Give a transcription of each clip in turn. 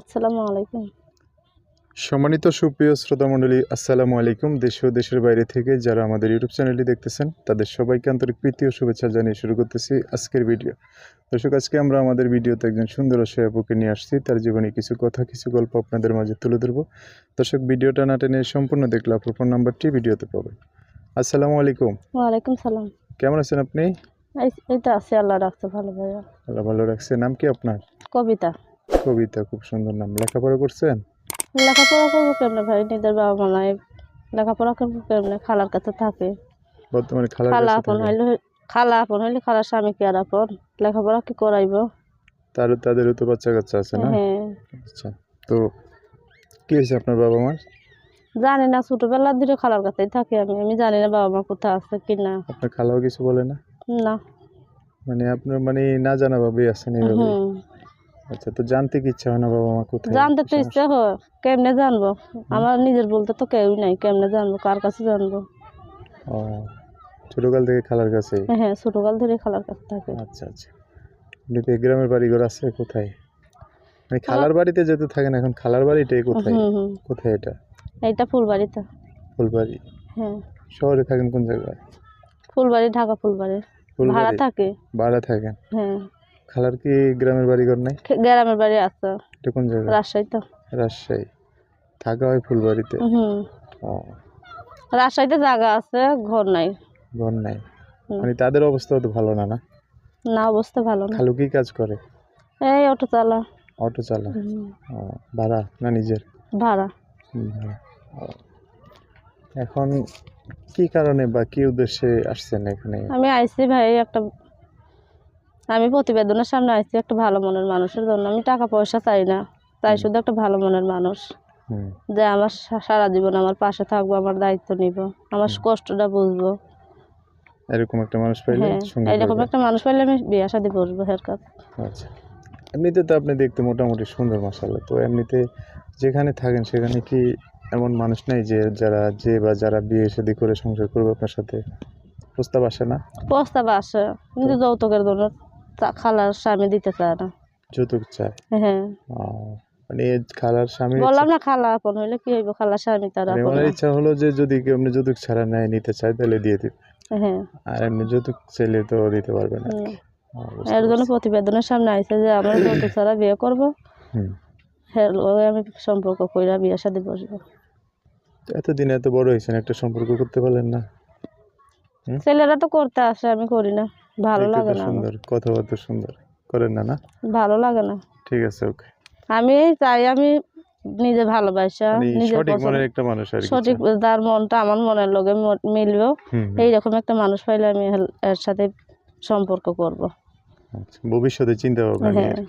আসসালামু আলাইকুম। সম্মানিত সুপ্রিয় শ্রোতা মণ্ডলী আসসালামু আলাইকুম। দেশ ও দেশের বাইরে থেকে যারা আমাদের ইউটিউব চ্যানেলটি দেখতেছেন তাদের সবাইকে আন্তরিক প্রীতি ও শুভেচ্ছা জানিয়ে শুরু করতেছি আজকের ভিডিও। দর্শক আজকে আমরা আমাদের ভিডিওতে একজন সুন্দর অসহায়পুকে নিয়ে আসছি। তার জীবনে কিছু কথা কিছু গল্প আপনাদের মাঝে তুলে ধরবো। দর্শক ভিডিওটা না টেনে সম্পূর্ণ দেখলে আপনার ফোন নাম্বারটি ভিডিওতে পাবেন। আসসালামু আলাইকুম। ওয়ালাইকুম সালাম। কেমন আছেন আপনি? এই এই তো আছে আল্লাহ রাখছে ভালো ভাইয়া। আল্লাহ ভালো রাখছে। নাম কি আপনার? কবিতা। কবিতা খুব সুন্দর নাম লেখাপড়া করছেন? লেখাপড়া করব কেমনে ভাই? নিজের বাবা মা নাই। লেখাপড়া করব কেমনে? খালার কাছে থাকে। বর্তমানে খালা কাছে আপন। হইলে খালা আপন হইলে খালার স্বামী কি আর আপন? লেখাপড়া কি করাইব? তার তাদেরও তো বাচ্চা কাচ্চা আছে না? হ্যাঁ। আচ্ছা তো কি হয়েছে আপনার বাবা মার? জানি না ছোটবেলার দিকে খালার কাছেই থাকি আমি। আমি জানি না বাবা মা কোথায় আছে কি না। আপনার খালাও কিছু বলে না? না। মানে আপনার মানে না জানা ভাবে আছেন এইভাবে আচ্ছা তো জানতে কি ইচ্ছা হয় না বাবা মা কোথায়? জানতে তো ইচ্ছা হয় কেমনে জানব? আমার নিজের বলতে তো কেউই নাই কেমনে জানব কার কাছে জানব? ও ছোটকাল থেকে খালার কাছে? হ্যাঁ ছোটকাল থেকে খালার কাছে থাকে। আচ্ছা আচ্ছা। এমনিতে গ্রামের বাড়ি ঘর আছে কোথায়? মানে খালার বাড়িতে যেতে থাকেন এখন খালার বাড়িটাই কোথায়? কোথায় এটা? এইটা ফুলবাড়িতে। ফুলবাড়ি? হ্যাঁ। শহরে থাকেন কোন জায়গায়? ফুলবাড়ি ঢাকা ফুলবাড়ি। ভাড়া থাকে। ভাড়া থাকেন হ্যাঁ। খালার কি গ্রামের বাড়ি ঘর নাই? গ্রামের বাড়ি আছে। এটা কোন জায়গায় রাজশাহী তো। রাজশাহী। থাকা হয় ফুলবাড়িতে? হুম। ও। রাজশাহীতে জায়গা আছে ঘর নাই। ঘর নাই। মানে তাদের অবস্থা তো ভালো না না? না অবস্থা ভালো না। খালু কি কাজ করে? এই অটো চালা। অটো চালা? ও, ভাড়া না নিজের? ভাড়া। ভাড়া। এখন কি কারণে বা কি উদ্দেশ্যে আসছেন এখানে? আমি আইছি ভাই একটা আমি প্রতিবেদনের সামনে আইছি একটা ভালো মনের মানুষের জন্য। আমি টাকা পয়সা চাই না চাই শুধু একটা ভালো মনের মানুষ। যে আমার সারা জীবন আমার পাশে থাকব আমার দায়িত্ব নিব আমার কষ্টটা বুঝব। এরকম একটা মানুষ পাইলে হ্যাঁ করবেন। একটা মানুষ পাইলে আমি বিয়ে শাদি বসবো হের কাছে আচ্ছা। এমনিতে তো আপনি দেখতে মোটামুটি সুন্দর মাসাল্লাহ তো এমনিতে যেখানে থাকেন সেখানে কি এমন মানুষ নাই যে যারা যে বা যারা বিয়ে শাদী করে সংসার করবে আপনার সাথে? প্রস্তাব আসে না? প্রস্তাব আসে কিন্তু যৌতুকের জন্য খালার স্বামী দিতে চায় না। যৌতুক চায়? হ্যাঁ। মানে খালার স্বামী বললাম না খালা আপন হইলে কি হইব? খালার স্বামী তার মানে আপন ওনার ইচ্ছা হলো যে যদি কেউ এমনি যৌতুক ছাড়া নেয় নিতে চায় তাহলে দিয়ে দিবে। হ্যাঁ। আর এমনি যৌতুক চাইলে তো দিতে পারবে না। বুঝতে এর জন্য প্রতিবেদনের সামনে আইছে যে আমরা যৌতুক ছাড়া বিয়ে করব। হ্যাঁ আমি সম্পর্ক কইরা বিয়ে শাদি বসবো এতদিন এত বড় হয়েছেন একটা সম্পর্ক করতে পারলেন না। ছেলেরা তো করতে আসে আমি করি না। ভালো লাগে না। সুন্দর কথাবার্তা সুন্দর। করেন না না? ভালো লাগে না। ঠিক আছে ওকে। আমি চাই আমি নিজে ভালোবাসা মানে সঠিক মনের একটা মানুষ আর সঠিক তার মনটা আমার মনের লগে মিলবে। এইরকম একটা মানুষ পাইলে আমি এর সাথে সম্পর্ক করব। আচ্ছা, ভবিষ্যতে চিন্তা ভাবনা নিয়ে হ্যাঁ।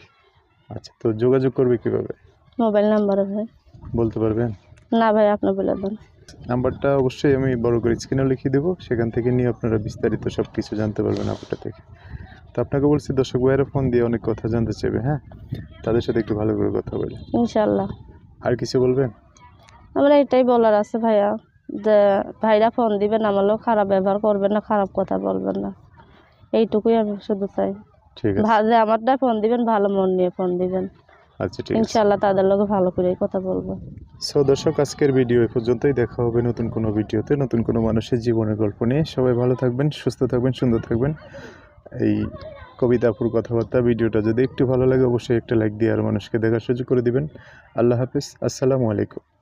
আচ্ছা তো যোগাযোগ করবে কীভাবে? মোবাইল নাম্বার ভাই। বলতে পারবেন? না ভাই আপনি বলে দেন। নাম্বারটা অবশ্যই আমি বড় করে স্ক্রিনে লিখে দেবো। সেখান থেকে নিয়ে আপনারা বিস্তারিত সব কিছু জানতে পারবেন আপনার থেকে। তো আপনাকে বলছি দর্শক ভাইয়েরা ফোন দিয়ে অনেক কথা জানতে চাইবে হ্যাঁ? তাদের সাথে একটু ভালো করে কথা বলে। ইনশাল্লাহ আর কিছু বলবেন? আমার এটাই বলার আছে ভাইয়া যে ভাইরা ফোন দিবেন আমার লোক খারাপ ব্যবহার করবেন না খারাপ কথা বলবেন না। এইটুকুই আমি শুধু চাই। ঠিক আছে। আমারটা ফোন দিবেন ভালো মন নিয়ে ফোন দিবেন। আচ্ছা ঠিক আছে। ইনশাল্লাহ তাদের লগে ভালো করে কথা বলব। সো দর্শক আজকের ভিডিও এই পর্যন্তই। দেখা হবে নতুন কোনো ভিডিওতে নতুন কোনো মানুষের জীবনের গল্প নিয়ে। সবাই ভালো থাকবেন সুস্থ থাকবেন সুন্দর থাকবেন। এই কবিতাপুর কথাবার্তা ভিডিওটা যদি একটু ভালো লাগে অবশ্যই একটা লাইক দিয়ে আর মানুষকে দেখার সুযোগ করে দিবেন। আল্লাহ হাফিজ। আসসালামু আলাইকুম।